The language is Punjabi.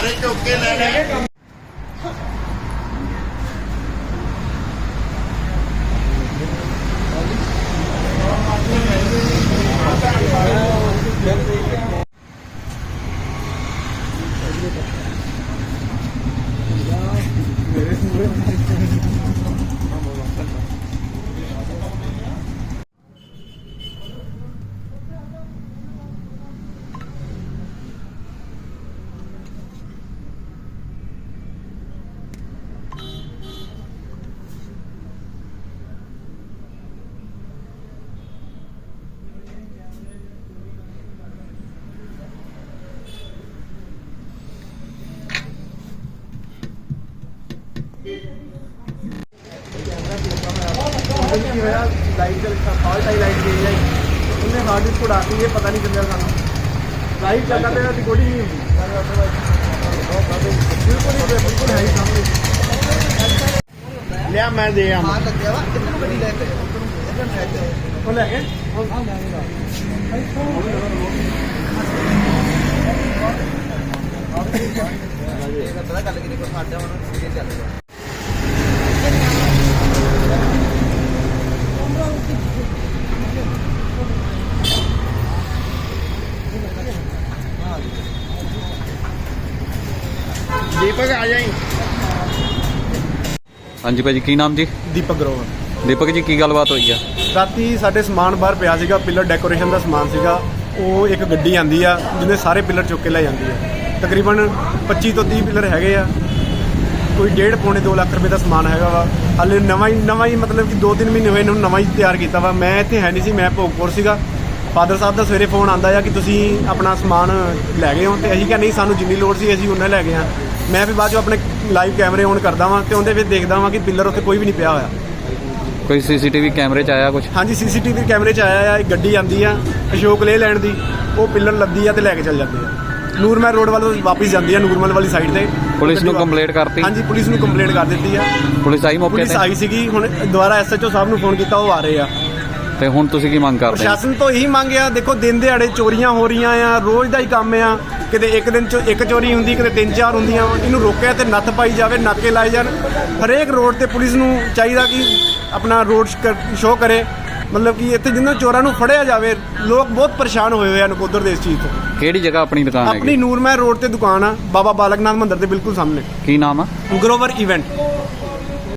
ਸਾਰੇ ਚੁੱਕ ਕੇ ਲੈ ਗਏ ਕੀ ਹੋਇਆ ਲਾਈਟ ਚਲ ਫਾਲਟ ਆਈ ਲਾਈਟ ਗਈ ਹੈ ਉਹਨੇ ਹਾਰਡ ਡਿਸਕ ਉਡਾਤੀ ਇਹ ਪਤਾ ਨਹੀਂ ਚੱਲਿਆ ਸਾਨੂੰ। ਲਾਈਟ ਚੱਲਦਾ ਤੇ ਰਿਕਾਰਡਿੰਗ ਨਹੀਂ ਹੁੰਦੀ। ਬਿਲਕੁਲ ਹੀ ਬਿਲਕੁਲ ਹੈ ਹੀ ਸਾਹਮਣੇ। ਲਿਆ ਮੈਂ ਦੇ ਆ ਮਾਰ ਲੱਗਿਆ ਵਾ ਕਿੱਧਰ ਨੂੰ ਗੱਡੀ ਲੈ ਕੇ ਉੱਧਰ ਨੂੰ ਇੱਧਰ ਨੂੰ ਲੈ ਕੇ ਉਹ ਲੈ ਗਏ ਇਹ ਪਤਾ ਗੱਲ ਕਿਨੇ ਕੋ ਸਾਡਾ ਹੁਣ ਕਿੱਥੇ ਚੱਲ ਦੀਪਕ ਆ ਜਾਈ। ਹਾਂਜੀ ਭਾਜੀ ਕੀ ਨਾਮ ਜੀ? ਦੀਪਕ ਗਰੋਵਰ। ਦੀਪਕ ਜੀ ਕੀ ਗੱਲਬਾਤ ਹੋਈ ਆ? ਰਾਤੀ ਸਾਡੇ ਸਮਾਨ ਬਾਹਰ ਪਿਆ ਸੀਗਾ ਪਿੱਲਰ ਡੈਕੋਰੇਸ਼ਨ ਦਾ ਸਮਾਨ ਸੀਗਾ। ਉਹ ਇੱਕ ਗੱਡੀ ਆਂਦੀ ਆ ਜਿਹਨੇ ਸਾਰੇ ਪਿੱਲਰ ਚੁੱਕ ਕੇ ਲੈ ਜਾਂਦੀ ਆ। ਤਕਰੀਬਨ 25 ਤੋਂ 30 ਪਿੱਲਰ ਹੈਗੇ ਆ। ਕੋਈ ਡੇਢ ਪੌਣੇ 2 ਲੱਖ ਰੁਪਏ ਦਾ ਸਮਾਨ ਹੈਗਾ ਵਾ। ਹਾਲੇ ਨਵਾਂ ਹੀ ਨਵਾਂ ਹੀ ਮਤਲਬ ਕਿ 2-3 ਮਹੀਨੇ ਹੋਏ ਨੇ ਉਹਨੂੰ ਨਵਾਂ ਹੀ ਤਿਆਰ ਕੀਤਾ ਵਾ। ਮੈਂ ਇੱਥੇ ਹੈ ਨਹੀਂ ਸੀ ਮੈਂ ਭੋਗਪੁਰ ਸੀਗਾ। ਫਾਦਰ ਸਾਹਿਬ ਦਾ ਸਵੇਰੇ ਫੋਨ ਆਂਦਾ ਆ ਕਿ ਤੁਸੀਂ ਆਪਣਾ ਸਮਾਨ ਲੈ ਗਏ ਹੋ। ਤੇ ਅਸੀਂ ਕਿਹਾ ਨਹੀਂ ਸਾਨੂੰ ਜਿੰਨੀ ਲੋੜ ਸੀ ਅਸੀਂ ਉਹਨਾਂ ਲੈ ਗਏ ਆ। ਮੈਂ ਫਿਰ ਬਾਅਦ ਚੋਂ ਆਪਣੇ ਲਾਈਵ ਕੈਮਰੇ ਔਨ ਕਰਦਾ ਵਾਂ ਤੇ ਉਹਦੇ ਵਿੱਚ ਦੇਖਦਾ ਵਾਂ ਕਿ ਪਿੱਲਰ ਉੱਥੇ ਕੋਈ ਵੀ ਨਹੀਂ ਪਿਆ ਹੋਇਆ। ਕੋਈ ਸੀਸੀਟੀਵੀ ਕੈਮਰੇ 'ਚ ਆਇਆ ਕੁਝ ਹਾਂਜੀ ਸੀਸੀਟੀਵੀ ਕੈਮਰੇ 'ਚ ਆਇਆ ਆ ਇੱਕ ਗੱਡੀ ਆਂਦੀ ਆ ਅਸ਼ੋਕ ਲੇ ਲੈਣ ਦੀ ਉਹ ਪਿੱਲਰ ਲੱਦੀ ਆ ਤੇ ਲੈ ਕੇ ਚੱਲ ਜਾਂਦੇ ਆ। ਨੂਰਮਹਿਰ ਰੋਡ ਵੱਲੋਂ ਵਾਪਸ ਜਾਂਦੀ ਆ ਨੂਰਮਹਿਲ ਵਾਲੀ ਸਾਈਡ ਤੇ। ਪੁਲਿਸ ਨੂੰ ਕੰਪਲੇਂਟ ਕਰਤੀ? ਹਾਂਜੀ ਪੁਲਿਸ ਨੂੰ ਕੰਪਲੇਂਟ ਕਰ ਦਿੱਤੀ ਆ। ਪੁਲਿਸ ਆਈ ਮੌਕੇ ਪੁਲਿਸ ਤੇ? ਆਈ ਸੀਗੀ ਹੁਣ ਦੁਬਾਰਾ ਐਸਐਚਓ ਸਾਹਿਬ ਨੂੰ ਫੋਨ ਕੀਤਾ ਉਹ ਆ ਰਹੇ ਆ। ਤੇ ਹੁਣ ਤੁਸੀਂ ਕੀ ਮੰਗ ਕਰਦੇ ਹੋ? ਪ੍ਰਸ਼ਾਸਨ ਤੋਂ ਇਹੀ ਮੰਗਿਆ ਦੇਖੋ ਦਿਨ ਦਿਹਾੜੇ ਚੋਰੀਆਂ ਹੋ ਰਹੀਆਂ ਆ ਰੋਜ਼ ਦਾ ਹੀ ਕੰਮ ਆ। ਕਿਤੇ ਇੱਕ ਦਿਨ ਚ ਇੱਕ ਚੋਰੀ ਹੁੰਦੀ ਕਿਤੇ ਤਿੰਨ ਚਾਰ ਹੁੰਦੀਆਂ ਇਹਨੂੰ ਰੋਕਿਆ ਤੇ ਨੱਥ ਪਾਈ ਜਾਵੇ ਨਾਕੇ ਲਾਏ ਜਾਣ। ਹਰੇਕ ਰੋਡ ਤੇ ਪੁਲਿਸ ਨੂੰ ਚਾਹੀਦਾ ਕਿ ਆਪਣਾ ਰੋਡ ਸ਼ੋਅ ਕਰੇ। ਮਤਲਬ ਕਿ ਇੱਥੇ ਜਿੰਨਾਂ ਚੋਰਾਂ ਨੂੰ ਫੜਿਆ ਜਾਵੇ ਲੋਕ ਬਹੁਤ ਪਰੇਸ਼ਾਨ ਹੋਏ ਹੋਏ ਆ ਨਕੋਦਰ ਦੇ ਇਸ ਚੀਜ਼ ਤੋਂ। ਕਿਹੜੀ ਜਗ੍ਹਾ ਆਪਣੀ ਦੁਕਾਨ ਆਪਣੀ ਹੈਗੀ ਨੂਰਮਹਿਰ ਰੋਡ ਤੇ ਦੁਕਾਨ ਆ ਬਾਬਾ ਬਾਲਕਨਾਥ ਮੰਦਿਰ ਦੇ ਬਿਲਕੁਲ ਸਾਹਮਣੇ। ਕੀ ਨਾਮ ਆ? ਗਰੋਵਰ ਇਵੈਂਟ